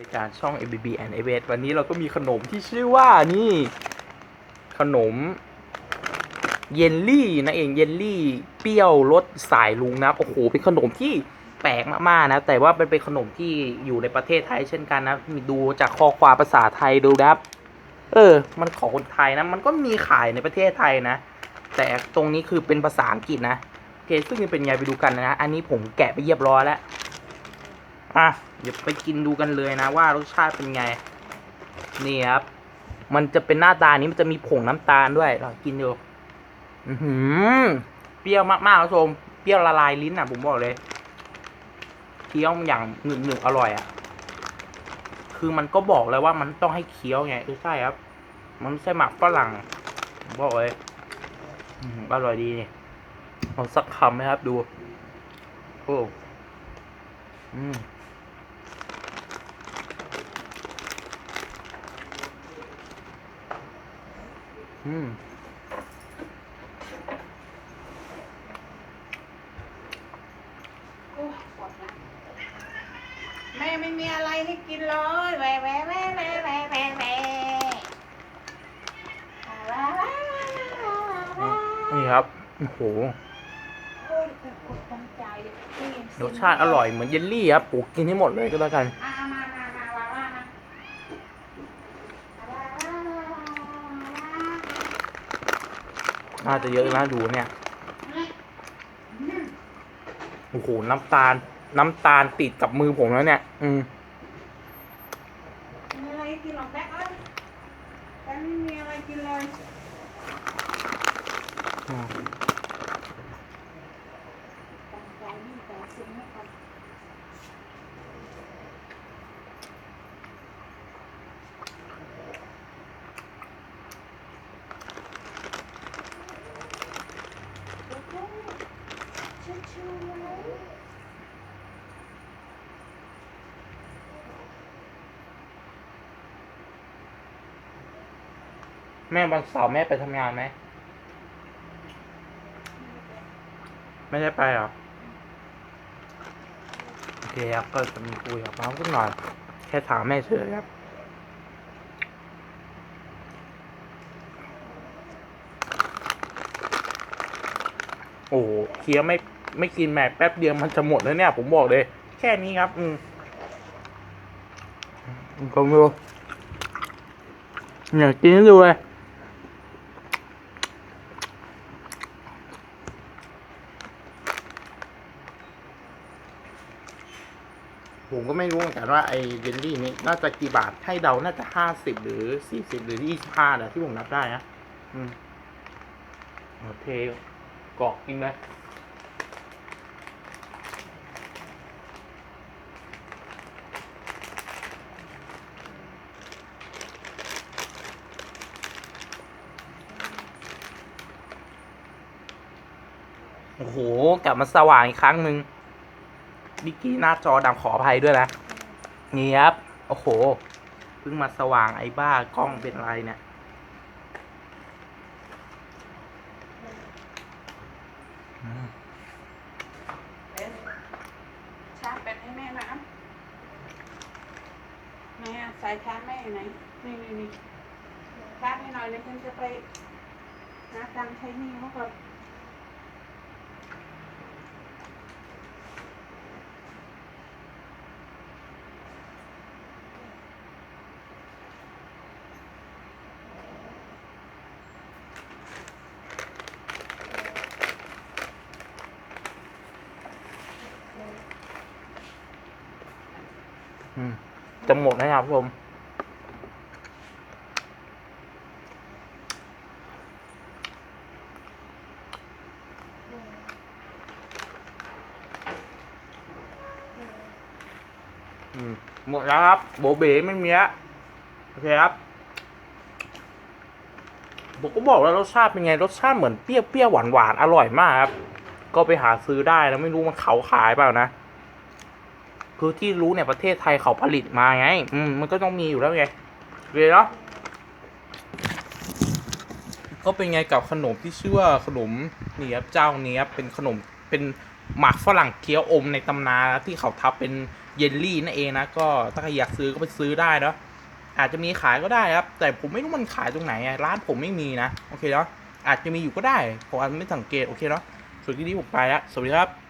รายการช่อง ABB and a b วันนี้เราก็มีขนมที่ชื่อว่านี่ ขนม เยลลี่นะเองเยลลี่เปรี้ยวรสสายลุงนะโอ้โหเป็นขนมที่แปลกมากๆนะ แต่ว่ามันเป็นขนมที่อยู่ในประเทศไทยเช่นกันนะมีดูจากข้อความภาษาไทยดูนะครับเออ มันของคนไทยนะ มันก็มีขายในประเทศไทยนะ แต่ตรงนี้คือเป็นภาษาอังกฤษนะโอเคซึ่งจะเป็นไงไปดูกันนะ อันนี้ผมแกะไปเรียบร้อยแล้ว อะเดี๋ยวไปกินดูกันเลยนะว่ารสชาติเป็นไง นี่ครับ มันจะเป็นหน้าตานี้มันจะมีผงน้ำตาลด้วยเรากินดูอือหือเปรี้ยวมากๆคุณผู้ชมเปรี้ยวละลายลิ้นอะ ผมบอกเลยเคี้ยวอย่างหนึบหนึบอร่อยอะ คือมันก็บอกเลยว่ามันต้องให้เคี้ยวไงเออใช่ครับ มันไม่ใช่หมักฝรั่งบอกเลยอร่อยดีนี่เอาสักคำไหมครับดู โอ้ อืม อืมแม่ไม่มีอะไรให้กินเลยแหวแหวแหวแหวแหวแหวแหวนี่ครับ โอ้โห รสชาติอร่อยเหมือนเยลลี่ครับปูกกินให้หมดเลยก็แล้วกัน อะมามามามามามา น่าจะเยอะนะดูเนี่ย โอ้โห น้ำตาล น้ำตาลติดกับมือผมแล้วเนี่ย อืมมีอะไรให้กินหรอกแบ๊กเอ้ยแบ๊กไม่มีอะไรกินเลยตั้งใจนี่แต่สิ่งนี้ก่อน แม่วันเสาร์แม่ไปทำงานไหม ไม่ได้ไปหรอ โอเคครับ ก็จะมีคุยกับน้องสักหน่อย แค่ถามแม่เฉยครับ โอ้เคี้ยวไม่ ไม่กินแม่แป๊บเดียวมันจะหมดแล้วเนี่ย ผมบอกเลย แค่นี้ครับ อืมอืมก็ไม่รู้เนี่ยกินให้ดูเลยผมก็ไม่รู้เหมือนกันว่าไอ้เยลลี่นี้น่าจะกี่บาทให้เดาน่าจะห้าสิบหรือสี่สิบหรือยี่สิบห้าแหละที่ผมนับได้นะอืมโอเคกรอกกินเลย โอ้โห กลับมาสว่างอีกครั้งหนึ่งดิกกี้หน้าจอดำขออภัยด้วยนะ นี่ครับ โอ้โห เพิ่งมาสว่างไอ้บ้ากล้องเป็นไรเนี่ยอืมเป็นชาร์จแบตให้แม่นะแม่สายชาร์จแม่อยู่ไหน นี่นี่นี่ชาร์จให้หน่อยเดี๋ยวฉันจะไปหาตังค์ใช้หนี้เขาก่อน จะหมดนะครับผมอืมหมดแล้วครับ โบเบไม่มีแล้วโอเคครับผมก็บอกแล้วรสชาติเป็นไงรสชาติเหมือนเปรี้ยวเปรี้ยวหวานหวานๆอร่อยมากครับ ก็ไปหาซื้อได้นะไม่รู้มันเขาขายเปล่านะ คือที่รู้เนี่ยประเทศไทยเขาผลิตมาไง อืมมันก็ต้องมีอยู่แล้วไงเลยเนาะก็เป็นไงกับขนมที่ชื่อว่าขนมเนี่ครับเจ้าเนี้ครับเป็นขนมเป็นหมากฝรั่งเคี้ยวอมในตำนานที่เขาทับเป็นเยลลี่นั่นเองนะก็ถ้าใครอยากซื้อก็ไปซื้อได้เนาะอาจจะมีขายก็ได้ครับ แต่ผมไม่รู้มันขายตรงไหนร้านผมไม่มีนะ โอเคเนาะอาจจะมีอยู่ก็ได้ ผมอาจจะไม่สังเกต โอเคเนาะส่วนที่นี้ผมไปแล้วสวัสดีครับ